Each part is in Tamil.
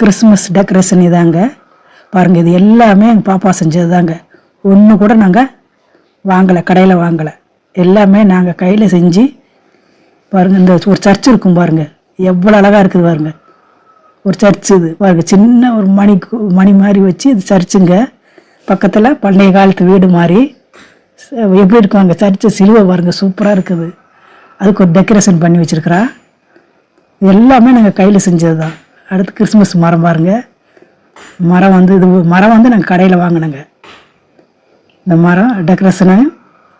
கிறிஸ்மஸ் டெக்கரேஷன் இதாங்க. பாருங்கள் இது எல்லாமே எங்கள் பாப்பா செஞ்சது தாங்க ஒன்று கூட நாங்கள் வாங்கலை கடையில் வாங்கலை. எல்லாமே நாங்கள் கையில் செஞ்சு பாருங்கள் இந்த ஒரு சர்ச் இருக்கும் பாருங்கள் எவ்வளோ அழகாக இருக்குது பாருங்கள் ஒரு சர்ச் இது. பாருங்க சின்ன ஒரு மணி மணி மாதிரி வச்சு இது சர்ச்சுங்க பக்கத்தில் பண்டைய காலத்து வீடு மாதிரி. எப்படி இருக்கும் அங்கே சர்ச்சு சிலுவை பாருங்க சூப்பராக இருக்குது. அதுக்கு ஒரு டெக்கரேஷன் பண்ணி வச்சுருக்குறா. எல்லாமே நாங்கள் கையில் செஞ்சது தான் அடுத்து கிறிஸ்மஸ் மரம் பாருங்க. மரம் வந்து இது மரம் வந்து நாங்கள் கடையில் வாங்கினோங்க. இந்த மரம் டெக்கரேஷனு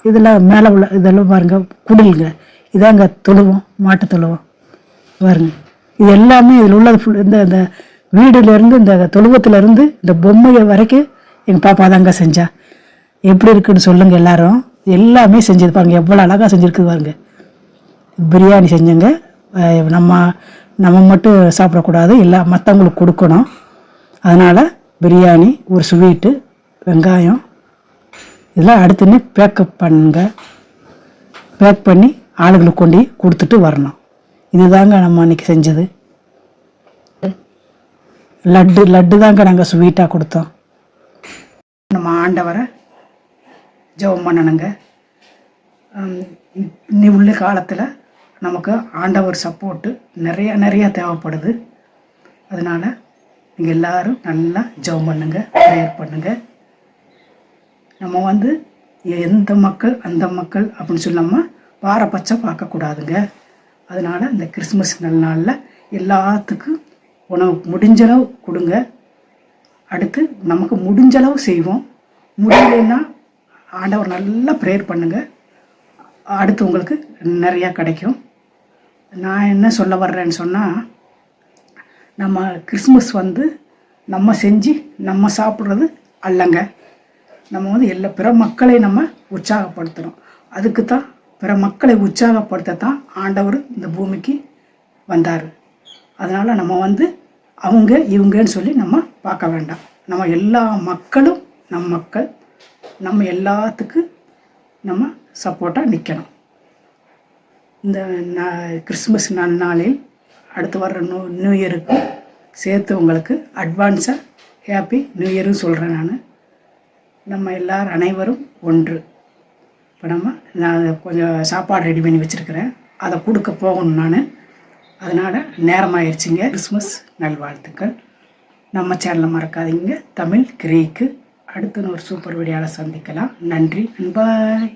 இதில் மேலே உள்ள இதெல்லாம் பாருங்க குடிலுங்க. இதாங்க தொழுவோம் மாட்டு தொழுவோம். பாருங்க. இது எல்லாமே இதில் உள்ளது ஃபுல் இந்த இந்த வீடுலேருந்து இந்த தொழுவத்துலேருந்து இந்த பொம்மையை வரைக்கும் எங்கள் பாப்பா தாங்க செஞ்சா. எப்படி இருக்குன்னு சொல்லுங்கள் எல்லாரும். எல்லாமே செஞ்சது பாருங்க. எவ்வளோ அழகாக செஞ்சுருக்குது பாருங்க. பிரியாணி செஞ்சேங்க. நம்ம நம்ம மட்டும் சாப்பிடக்கூடாது இல்லை மற்றவங்களுக்கு கொடுக்கணும். அதனால் பிரியாணி ஒரு ஸ்வீட்டு வெங்காயம் இதெல்லாம் அடுத்துன்னு பேக்கப் பண்ணுங்க. பேக் பண்ணி ஆளுகளுக்கு கொண்டு கொடுத்துட்டு வரணும். இதுதாங்க நம்ம அன்னைக்கு செஞ்சது. லட்டு லட்டு தாங்க நாங்கள் ஸ்வீட்டாக கொடுத்தோம். நம்ம ஆண்டவரை ஜெபம் பண்ணணுங்க. ஹம், இனி உள்ள காலத்தில் நமக்கு ஆண்டவர் சப்போர்ட்டு நிறைய நிறைய தேவைப்படுது. அதனால் நீங்கள் எல்லாரும் நல்லா ஜெபம் பண்ணுங்க ப்ரேயர் பண்ணுங்க. நம்ம வந்து எந்த மக்கள் அந்த மக்கள் அப்படின்னு சொல்லாமல் பாரபட்சம் பார்க்கக்கூடாதுங்க. அதனால் இந்த கிறிஸ்மஸ் நல்ல நாளில் எல்லாத்துக்கும் உணவு முடிஞ்சளவு கொடுங்க. அடுத்து நமக்கு முடிஞ்சளவு செய்வோம். முடியலைன்னா ஆண்டவர் நல்லா ப்ரேயர் பண்ணுங்க. அடுத்து உங்களுக்கு நிறையா கிடைக்கும். நான் என்ன சொல்ல வர்றேன்னு சொன்னால் நம்ம கிறிஸ்மஸ் வந்து நம்ம செஞ்சு நம்ம சாப்பிட்றது அல்லங்க. நம்ம வந்து எல்லா பிற மக்களை நம்ம உற்சாகப்படுத்துகிறோம் அதுக்கு தான் பிற மக்களை உற்சாகப்படுத்த தான் ஆண்டவர் இந்த பூமிக்கு வந்தார். அதனால் நம்ம வந்து அவங்க இவங்கன்னு சொல்லி நம்ம பார்க்க வேண்டாம். நம்ம எல்லா மக்களும் நம் மக்கள் நம்ம எல்லாத்துக்கும் நம்ம சப்போர்ட்டாக நிற்கணும் இந்த கிறிஸ்மஸ் நன்னாளில் அடுத்து வர்ற நியூ நியூ இயருக்கு சேர்த்து உங்களுக்கு அட்வான்ஸாக ஹாப்பி நியூ இயரும் சொல்கிறேன் நான். நம்ம எல்லார் அனைவரும் ஒன்று. இப்போ நம்ம நான் கொஞ்சம் சாப்பாடு ரெடி பண்ணி வச்சுருக்கிறேன். அதை கொடுக்க போகணும் நான். அதனால் நேரமாயிருச்சுங்க. கிறிஸ்மஸ் நல்வாழ்த்துக்கள். நம்ம சேனலை மறக்காதீங்க. தமிழ் கிரீக்கு அடுத்து ஒரு சூப்பர் வீடியோவில் சந்திக்கலாம். நன்றி அன்பாய்